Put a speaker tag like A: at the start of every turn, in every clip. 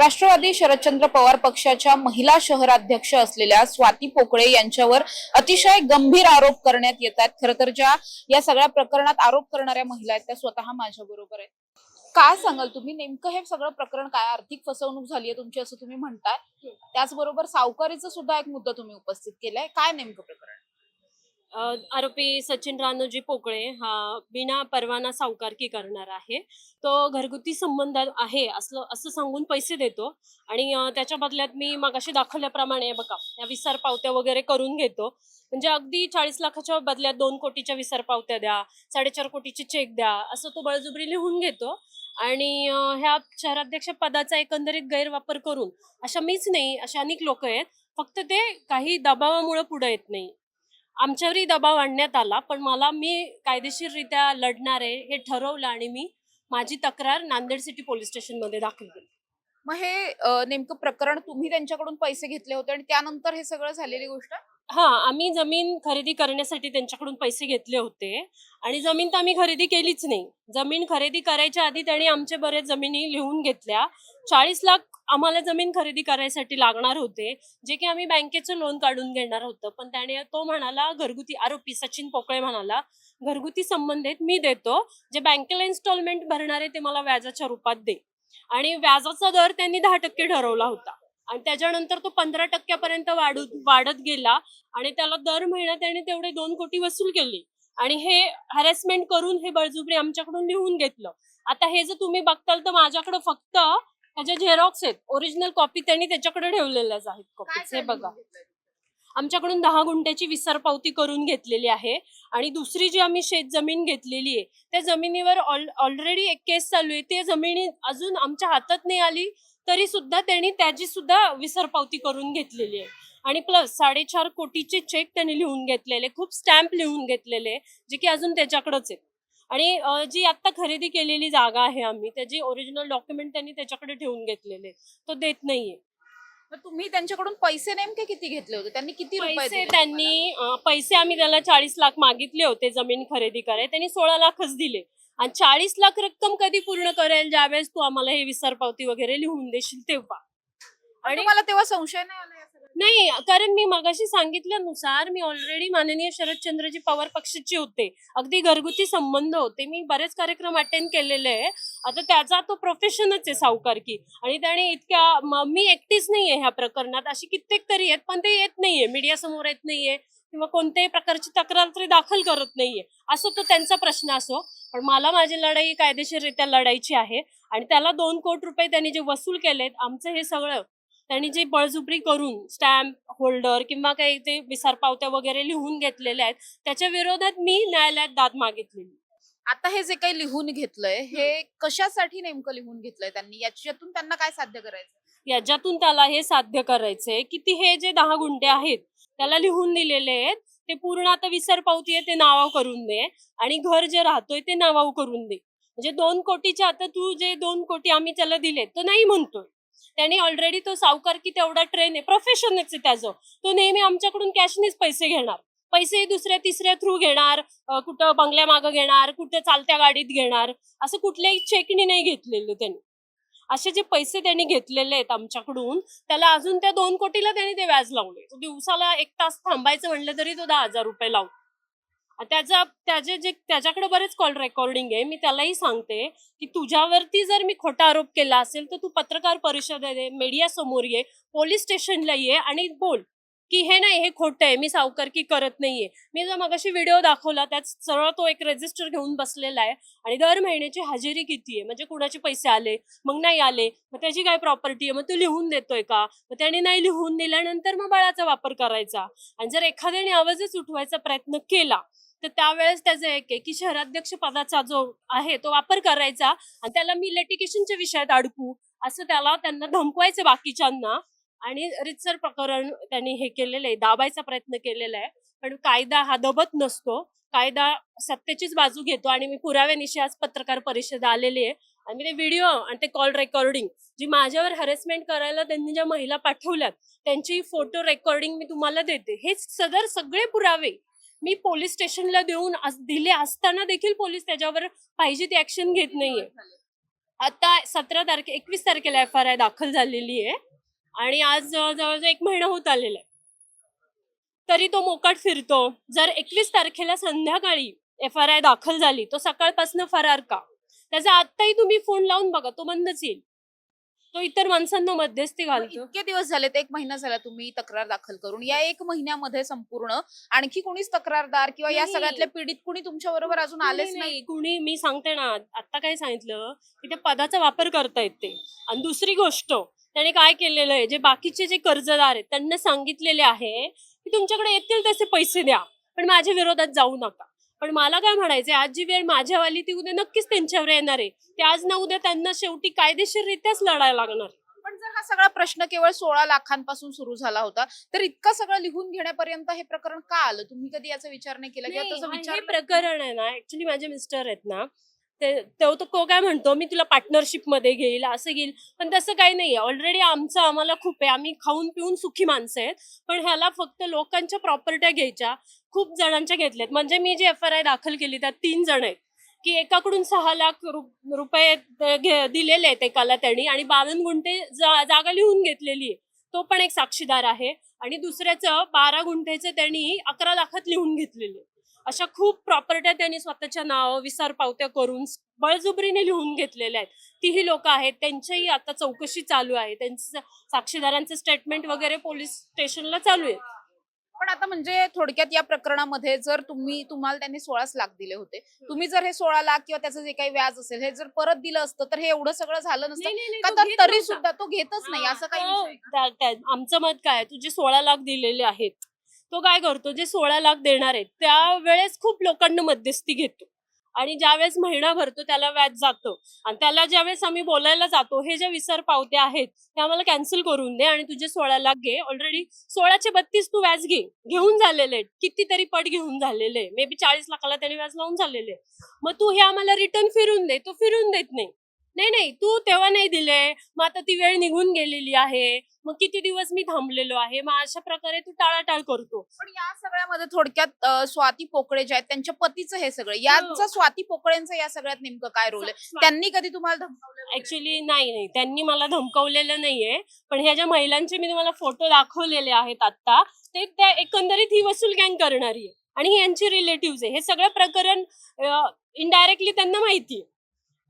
A: राष्ट्रवादी शरदचंद्र पवार पक्षाच्या महिला शहराध्यक्ष असलेल्या स्वाती पोकळे यांच्यावर अतिशय गंभीर आरोप करण्यात येत आहेत. खर तर ज्या या सगळ्या प्रकरणात आरोप करणाऱ्या महिला आहेत त्या स्वतः माझ्या बरोबर आहेत. काय सांगाल तुम्ही? नेमकं हे सगळं प्रकरण काय? आर्थिक फसवणूक झाली आहे तुमची असं तुम्ही म्हणताय. त्याचबरोबर सावकारीचा सुद्धा एक मुद्दा तुम्ही उपस्थित केलाय. काय नेमकं
B: आरोपी सचिन रानोजी पोकळे हा बिना परवाना सावकारकी करणार आहे. तो घरगुती संबंध आहे असलं असं सांगून पैसे देतो आणि त्याच्या बदल्यात मी मगाशी दाखवल्याप्रमाणे बघा या विसर पावत्या वगैरे करून घेतो. म्हणजे अगदी चाळीस लाखाच्या बदल्यात दोन कोटीच्या विसर पावत्या द्या साडेचार कोटीचे चेक द्या असं तो बळजुबरी लिहून घेतो. आणि ह्या शहराध्यक्ष पदाचा एकंदरीत गैरवापर करून अशा मीच नाही अशा अनेक लोक आहेत. फक्त ते काही दबावामुळे पुढे येत नाही. आमच्यावरही दबाव आणण्यात आला पण मला मी कायदेशीररित्या लढणार आहे हे ठरवलं आणि मी माझी तक्रार नांदेड सिटी पोलीस स्टेशनमध्ये दाखल केली.
A: मग हे नेमकं प्रकरण तुम्ही त्यांच्याकडून पैसे घेतले होते आणि त्यानंतर हे सगळं झालेली गोष्ट?
B: हा आम्ही जमीन खरेदी करण्यासाठी त्यांच्याकडून पैसे घेतले होते आणि जमीन तर आम्ही खरेदी केलीच नाही. जमीन खरेदी करायच्या आधी त्यांनी आमचे बरेच जमिनी लिहून घेतल्या. चाळीस लाख आम्हाला जमीन खरेदी करायसाठी लागणार होते जे की आम्ही बँकेचं लोन काढून घेणार होतं. पण त्याने तो म्हणाला घरगुती आरोपी सचिन पोकळे म्हणाला घरगुती संबंधित मी देतो जे बँकेला इन्स्टॉलमेंट भरणार आहे ते मला व्याजाच्या रूपात दे. आणि व्याजाचा दर त्यांनी दहा टक्के ठरवला होता. आणि त्याच्यानंतर तो पंधरा टक्क्यापर्यंत वाढू वाढत गेला आणि त्याला दर महिना त्याने तेवढे दोन कोटी वसूल केले. आणि हे हॅरेसमेंट करून हे बळजुबरी आमच्याकडून लिहून घेतलं. आता हे जर तुम्ही बघताल तर माझ्याकडे फक्त ह्याच्या झेरॉक्स आहेत. ओरिजिनल कॉपी त्यांनी त्याच्याकडे ठेवलेल्याच आहेत कॉपीज हे बघा. आमच्याकडून दहा गुंठ्याची विसर पावती करून घेतलेली आहे आणि दुसरी जी आम्ही शेत जमीन घेतलेली आहे त्या जमिनीवर ऑलरेडी एक केस चालू आहे. ते जमिनी अजून आमच्या हातात नाही आली तरी सुद्धा त्यांनी त्याची सुद्धा विसर पावती करून घेतलेली आहे. आणि प्लस साडेचार कोटीचे चेक त्यांनी लिहून घेतलेले खूप स्टॅम्प लिहून घेतलेले जे की अजून त्याच्याकडेच आहेत. आणि जी आता खरेदी केलेली जागा आहे आम्ही त्याची ओरिजिनल डॉक्युमेंट त्यांनी त्याच्याकडे ठेवून घेतलेले तो देत नाहीये.
A: तुम्ही त्यांच्याकडून पैसे नेमके किती घेतले होते? त्यांनी किती रुपये
B: पैसे त्यांनी पैसे आम्ही त्याला चाळीस लाख मागितले होते जमीन खरेदी करायला. त्यांनी सोळा लाखच दिले. आणि चाळीस लाख रक्कम कधी पूर्ण करेल? ज्यावेळेस तू आम्हाला हे विसर पावती वगैरे लिहून देशील तेव्हा.
A: आणि मला तेव्हा संशय नाही आला
B: नाही कारण मी मगाशी सांगितल्यानुसार मी ऑलरेडी माननीय शरदचंद्रजी पवार पक्षाचे होते. अगदी घरगुती संबंध होते. मी बरेच कार्यक्रम अटेंड केलेले आहे. आता त्याचा तो प्रोफेशनच आहे सावकारकी आणि त्याने इतक्या मी एकटीच नाहीये ह्या प्रकरणात. अशी कित्येक तरी आहेत पण ते येत नाहीये. मीडिया समोर येत नाहीये. किंवा कोणत्याही प्रकारची तक्रार तरी दाखल करत नाहीये. असो तो त्यांचा प्रश्न असो. पण मला माझी लढाई कायदेशीररित्या लढायची आहे. आणि त्याला दोन कोटी रुपये त्यांनी जे वसूल केलेत आमचं हे सगळं त्यांनी जे बळजुबरी करून स्टॅम्प होल्डर किंवा काही ते विसार पावत्या वगैरे लिहून घेतलेल्या आहेत त्याच्या विरोधात मी न्यायालयात दाद मागितलेली.
A: आता हे जे काही लिहून घेतलंय हे कशासाठी नेमकं लिहून घेतलंय त्यांनी? याच्यातून त्यांना काय साध्य करायचं
B: याच्यातून त्याला हे साध्य करायचंय की ती हे जे दहा गुंठे आहेत त्याला लिहून दिलेले आहेत ते पूर्ण आता विसर पावती आहे ते नावाव करून दे आणि घर जे राहतोय ते नावाव करून दे. म्हणजे दोन कोटीचे आता तू जे दोन कोटी आम्ही त्याला दिले तो नाही म्हणतोय. त्यांनी ऑलरेडी तो सावकार की तेवढा ट्रेन आहे. प्रोफेशनच आहे त्याचं तो नेहमी आमच्याकडून कॅशनेच पैसे घेणार. पैसे दुसऱ्या तिसऱ्या थ्रू घेणार. कुठं बंगल्या मागं घेणार कुठं चालत्या गाडीत घेणार. असं कुठल्याही चेकनी नाही घेतलेलं त्यांनी. असे जे पैसे त्यांनी घेतलेले आहेत आमच्याकडून त्याला अजून त्या दोन कोटीला त्यांनी ते व्याज लावले दिवसाला एक तास थांबायचं म्हणलं तरी तो दहा हजार रुपये लावतो. त्याचा त्याचे जे त्याच्याकडे बरेच कॉल रेकॉर्डिंग आहे. मी त्यालाही सांगते की तुझ्यावरती जर मी खोटा आरोप केला असेल तर तू पत्रकार परिषदेत ये मीडिया समोर ये पोलीस स्टेशनला ये आणि बोल की हे नाही हे खोटं आहे मी सावकारकी करत नाहीये. मी जर मगाशी व्हिडिओ दाखवला त्यात सरळ तो एक रजिस्टर घेऊन बसलेला आहे आणि दर महिन्याची हजेरी किती आहे? म्हणजे कुणाचे पैसे आले? मग नाही आले. मग त्याची काय प्रॉपर्टी आहे? मग तू लिहून देतोय का? मग त्याने नाही लिहून दिल्यानंतर मग बळाचा वापर करायचा. आणि जर एखाद्याने आवाजच उठवायचा प्रयत्न केला तर त्यावेळेस त्याचं एक आहे की शहराध्यक्ष पदाचा जो आहे तो वापर करायचा आणि त्याला मी लिटिगेशनच्या विषयात अडकू असं त्याला त्यांना धमकवायचं बाकीच्यांना. आणि रितसर प्रकरण त्यांनी हे केलेलं आहे दाबायचा प्रयत्न केलेला आहे पण कायदा हा दबत नसतो. कायदा सत्तेचीच बाजू घेतो आणि मी पुराव्यानिशी आज पत्रकार परिषद आलेली आहे. आणि ते व्हिडिओ आणि ते कॉल रेकॉर्डिंग जी माझ्यावर हॅरेसमेंट करायला त्यांनी ज्या महिला पाठवल्यात त्यांची फोटो रेकॉर्डिंग मी तुम्हाला देते. हे सदर सगळे पुरावे. मी पोलीस स्टेशनला देऊन दिले असताना देखील पोलीस त्याच्यावर पाहिजे ती ऍक्शन घेत नाहीये. आता सतरा तारखे एकवीस तारखेला एफ आर आय दाखल झालेली आहे. आणि आज जवळजवळ एक महिना होत आलेला आहे. तरी तो मोकाट फिरतो. जर एकवीस तारखेला संध्याकाळी एफ आर आय दाखल झाली तो सकाळपासून फरार का? त्याचा आत्ताही तुम्ही फोन लावून बघा तो बंदच येईल. तो इतर माणसांना मध्यस्थी घालतो.
A: इतके दिवस झालेत एक महिना झाला तुम्ही तक्रार दाखल करून. या एक महिन्यामध्ये संपूर्ण आणखी कोणीच तक्रारदार किंवा या
B: नाही.
A: सगळ्यातले पीडित कुणी तुमच्या बरोबर अजून आलेच
B: नाही? कुणी मी सांगते ना आता काय सांगितलं की त्या पदाचा वापर करतायत ते. आणि दुसरी गोष्ट त्याने काय केलेलं आहे जे बाकीचे जे कर्जदार आहेत त्यांना सांगितलेले आहे की तुमच्याकडे येतील तसे पैसे द्या पण माझ्या विरोधात जाऊ नका. पण मला काय म्हणायचंय आज जी वेळ माझ्यावाली ती उद्या नक्कीच त्यांच्यावर येणार आहे. ते आज ना उद्या त्यांना शेवटी कायदेशीररित्याच लढायला लागणार.
A: पण जर हा सगळा प्रश्न केवळ सोळा लाखांपासून सुरू झाला होता तर इतकं सगळं लिहून घेण्यापर्यंत हे प्रकरण का आलं? तुम्ही कधी याचा विचार नाही केला? किंवा
B: नाही, हा-
A: विचार
B: प्रकरण आहे ना ऍक्च्युली माझे मिस्टर आहेत ना ते तो तो को काय म्हणतो मी तुला पार्टनरशिपमध्ये घेईल असं घेईल. पण तसं काही नाहीये. ऑलरेडी आमचं आम्हाला खूप आहे. आम्ही खाऊन पिऊन सुखी माणसं आहेत. पण ह्याला फक्त लोकांच्या प्रॉपर्ट्या घ्यायच्या खूप जणांच्या घेतल्यात. म्हणजे मी जी एफ आर आय दाखल केली त्यात तीन जण आहेत. की एकाकडून सहा लाख रुपये घे- दिलेले आहेत एकाला त्यांनी. आणि बावन्न गुंठे जा- जागा लिहून घेतलेली आहे. तो पण एक साक्षीदार आहे. आणि दुसऱ्याचं बारा गुंठेचं त्यांनी अकरा लाखात लिहून घेतलेले आहे. अशा खूप प्रॉपर्ट्या त्यांनी स्वतःच्या नाव विसार पावत्या करून बळजुबरीने लिहून घेतलेल्या आहेत. तीही लोक आहेत. त्यांच्याही आता चौकशी चालू आहे. त्यांचं साक्षीदारांचं स्टेटमेंट वगैरे पोलीस स्टेशनला चालू आहे
A: पण आता म्हणजे थोडक्यात या प्रकरणामध्ये जर तुम्ही तुम्हाला त्यांनी सोळाच लाख दिले होते. तुम्ही जर हे सोळा लाख किंवा त्याचं जे काही व्याज असेल हे जर परत दिलं असतं तर हे एवढं सगळं झालं नसतं? का तर. सुद्धा तो घेतच नाही? असं काही
B: आमचं मत काय तुझे सोळा लाख दिलेले आहेत तो काय करतो जे सोळा लाख देणार आहेत त्यावेळेस खूप लोकांना मध्यस्थी घेतो. आणि ज्यावेळेस महिना भरतो त्याला व्याज जातं. आणि त्याला ज्यावेळेस आम्ही बोलायला जातो हे ज्या विसर पावत्या आहेत त्या आम्हाला कॅन्सल करून दे आणि तुझे सोळा लाख घे. ऑलरेडी सोळाचे बत्तीस तू व्याज घे घेऊन झालेले कितीतरी पट घेऊन झालेले मे बी चाळीस लाखाला त्याने व्याज लावून झालेले मग तू हे आम्हाला रिटर्न फिरून दे तो फिरून देत नाही. नाही नाही तू तेव्हा नाही दिले मग आता ती वेळ निघून गेलेली आहे. मग किती दिवस मी थांबलेलो आहे? मग अशा प्रकारे तू टाळाटाळ करतो.
A: पण या सगळ्यामध्ये थोडक्यात अं, स्वाती पोकळे जे आहेत त्यांच्या पतीचं हे सगळं. याचं स्वाती पोकळेंचं या सगळ्यात नेमकं काय रोल आहे? त्यांनी कधी तुम्हाला धमकावलं वगैरे?
B: ऍक्च्युली नाही नाही. त्यांनी मला धमकवलेलं नाहीये. पण ह्या ज्या महिलांचे मी तुम्हाला फोटो दाखवलेले आहेत आता ते त्या एकंदरीत ही वसूल गँग करणारी आहे. आणि ही यांची रिलेटिव्ह आहे. हे सगळं प्रकरण इनडायरेक्टली त्यांना माहिती आहे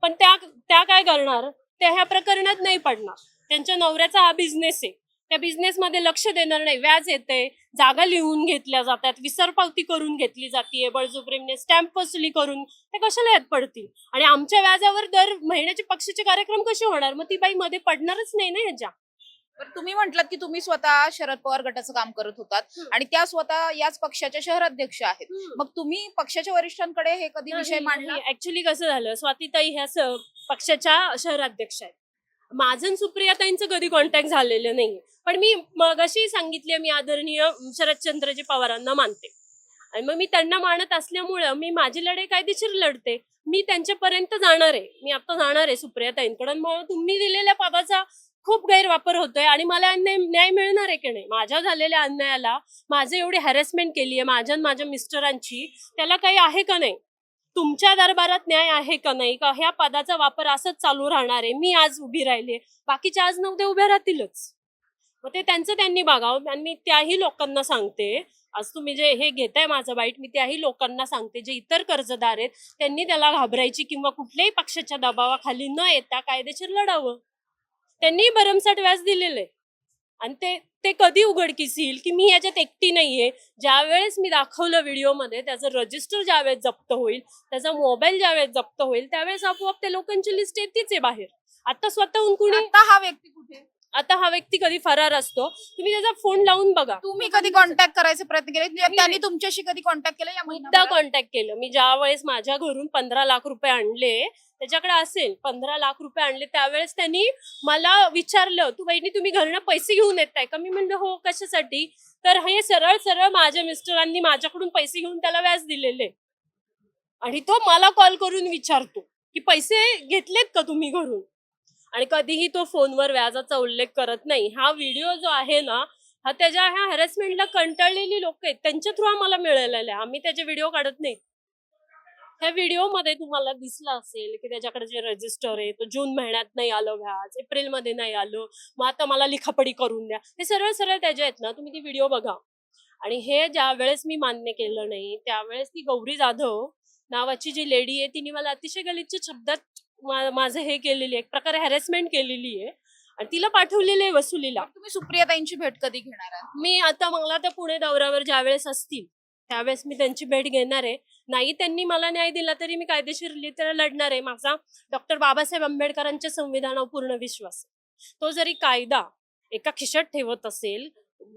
B: पण त्या त्या काय करणार? त्या ह्या प्रकरणात नाही पडणार. त्यांच्या नवऱ्याचा हा बिझनेस आहे. त्या बिझनेसमध्ये मध्ये लक्ष देणार नाही. व्याज येते जागा लिहून घेतल्या जातात. विसरपावती करून घेतली जाते बळजुबरीने स्टॅम्प वसुली करून ते कशाला यात पडतील? आणि आमच्या व्याजावर दर महिन्याचे पक्षाचे कार्यक्रम कसे होणार? मग ती बाई मध्ये पडणारच नाही ना ह्याच्या.
A: तुम्ही म्हटलात की तुम्ही स्वतः शरद पवार गटाचं काम करत होतात. आणि त्या स्वतः याच पक्षाच्या शहराध्यक्ष आहेत. मग तुम्ही पक्षाच्या वरिष्ठांकडे हे कधी विषय मांडला?
B: ऍक्च्युली कसं झालं स्वातीताई ह्या पक्षाच्या शहराध्यक्ष आहेत. माझं सुप्रियाताईंचं कधी कॉन्टॅक्ट झालेलं नाही पण मी मगाशी सांगितले मी आदरणीय शरदचंद्रजी पवारांना मानते. आणि मग मी त्यांना मानत असल्यामुळं मी माझी लढाई कायदेशीर लढते. मी त्यांच्यापर्यंत जाणार आहे मी आता जाणार आहे सुप्रियाताईंकडून. मग तुम्ही दिलेल्या पदाचा खूप गैरवापर होतोय आणि मला अन्याय न्याय मिळणार आहे की नाही? माझ्या झालेल्या अन्यायाला माझे एवढी हॅरेसमेंट केली आहे माझ्या माझ्या मिस्टरांची त्याला काही आहे का नाही? तुमच्या दरबारात न्याय आहे का नाही? का ह्या पदाचा वापर असंच चालू राहणार आहे? मी आज उभी राहिली बाकीचे आज नव्हते उभ्या राहतीलच. मग ते त्यांचं त्यांनी बघावं. आणि मी त्याही लोकांना सांगते. आज तुम्ही जे हे घेताय माझं वाईट मी त्याही लोकांना सांगते. जे इतर कर्जदार आहेत त्यांनी त्याला घाबरायची किंवा कुठल्याही पक्षाच्या दबावाखाली न येता कायदेशीर लढावं. त्यांनी भरमसाठ व्याज दिलेलं आहे आणि ते ते कधी उघडकीस येईल की मी याच्यात एकटी नाहीये. ज्यावेळेस मी दाखवलं व्हिडिओमध्ये त्याचं रजिस्टर ज्यावेळेस जप्त होईल त्याचा मोबाईल ज्यावेळेस जप्त होईल त्यावेळेस आपोआप त्या लोकांची लिस्ट येतेच आहे बाहेर. आता स्वतःहून कुणी
A: आता हा व्यक्ती कुठे?
B: आता हा व्यक्ती कधी फरार असतो तुम्ही त्याचा फोन लावून बघा.
A: तुम्ही कधी कॉन्टॅक्ट करायचे प्रयत्न केले? त्यांनी तुमच्याशी कधी कॉन्टॅक्ट केला या
B: मुद्दा कॉन्टॅक्ट केलं. मी ज्या वेळेस माझ्या घरून पंधरा लाख रुपये आणले त्याच्याकडे असेल पंधरा लाख रुपये आणले त्यावेळेस त्यांनी मला विचारलं तू बहिणी तुम्ही घरनं पैसे घेऊन येताय का? मी म्हणलं हो कशासाठी? तर हे सरळ सरळ माझ्या मिस्टरांनी माझ्याकडून पैसे घेऊन त्याला व्याज दिलेले. आणि तो मला कॉल करून विचारतो की पैसे घेतलेत का तुम्ही घरून? आणि कधीही तो फोनवर व्याजाचा उल्लेख करत नाही. हा व्हिडिओ जो आहे ना हा त्याच्या ह्या हॅरेसमेंटला कंटाळलेली लोक आहेत. त्यांच्या थ्रू आम्हाला मिळालेला आहे. आम्ही त्याचे व्हिडिओ काढत नाही. ह्या व्हिडिओमध्ये तुम्हाला दिसला असेल की त्याच्याकडे जे रजिस्टर आहे तो जून महिन्यात नाही आलं व्याज एप्रिलमध्ये नाही आलं. मग आता मला लिखापडी करून द्या. हे सरळ सरळ त्याचे आहेत ना तुम्ही ती व्हिडिओ बघा. आणि हे ज्या वेळेस मी मान्य केलं नाही त्यावेळेस ती गौरी जाधव नावाची जी लेडी आहे तिने मला अतिशय गलिच्छ शब्दात मा- माझं हे केलेली आहे. एक प्रकारे हॅरेसमेंट केलेली आहे. आणि तिला पाठवलेली आहे वसुलीला.
A: तुम्ही सुप्रियाताईंची भेट कधी घेणार आहात?
B: मी आता मला त्या पुणे दौऱ्यावर ज्यावेळेस असतील त्यावेळेस मी त्यांची भेट घेणार आहे. नाही त्यांनी मला न्याय दिला तरी मी कायदेशीर त्याला लढणार आहे. माझा डॉक्टर बाबासाहेब आंबेडकरांच्या संविधानावर पूर्ण विश्वास आहे. तो जरी कायदा एका खिशात ठेवत असेल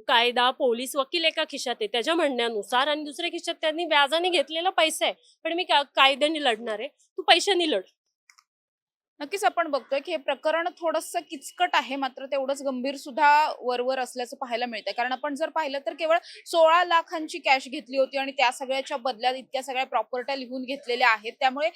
B: कायदा पोलीस वकील एका खिशात आहे त्याच्या म्हणण्यानुसार आणि दुसऱ्या खिशात त्यांनी व्याजाने घेतलेला पैसा आहे. पण मी का- कायद्याने लढणार आहे. तू पैशाने लढ.
A: नक्कीच आपण बघतोय की हे प्रकरण थोडंसं किचकट आहे मात्र तेवढंच गंभीर सुद्धा वरवर असल्याचं पाहायला मिळतंय. कारण आपण जर पाहिलं तर केवळ सोळा लाखांची कॅश घेतली होती आणि त्या सगळ्याच्या बदल्यात इतक्या सगळ्या प्रॉपर्ट्या लिहून घेतलेल्या आहेत. त्यामुळे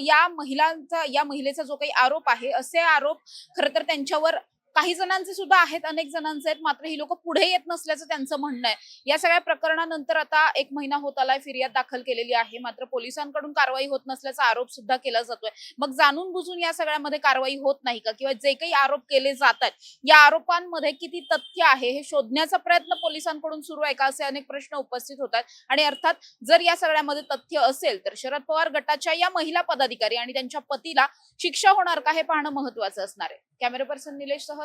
A: या महिलांचा या महिलेचा जो काही आरोप आहे असे आरोप खरं तर त्यांच्यावर काही जणांचे सुद्धा आहेत अनेक जणांचे आहेत. मात्र ही लोक पुढे येत नसल्याचं त्यांचं म्हणणं आहे. या सगळ्या प्रकरणानंतर आता एक महिना होत आलाय फिर्याद दाखल केलेली आहे. मात्र पोलिसांकडून कारवाई होत नसल्याचा आरोप सुद्धा केला जातोय. मग जाणून बुजून या सगळ्यामध्ये कारवाई होत नाही का? किंवा जे काही आरोप केले जातात या आरोपांमध्ये किती तथ्य आहे? हे शोधण्याचा प्रयत्न पोलिसांकडून सुरू आहे का? असे अनेक प्रश्न उपस्थित होतात आणि अर्थात जर या सगळ्यामध्ये तथ्य असेल तर शरद पवार गटाच्या या महिला पदाधिकारी आणि त्यांच्या पतीला शिक्षा होणार का? हे पाहणं महत्वाचं असणार आहे. कॅमेरा पर्सन निलेश सह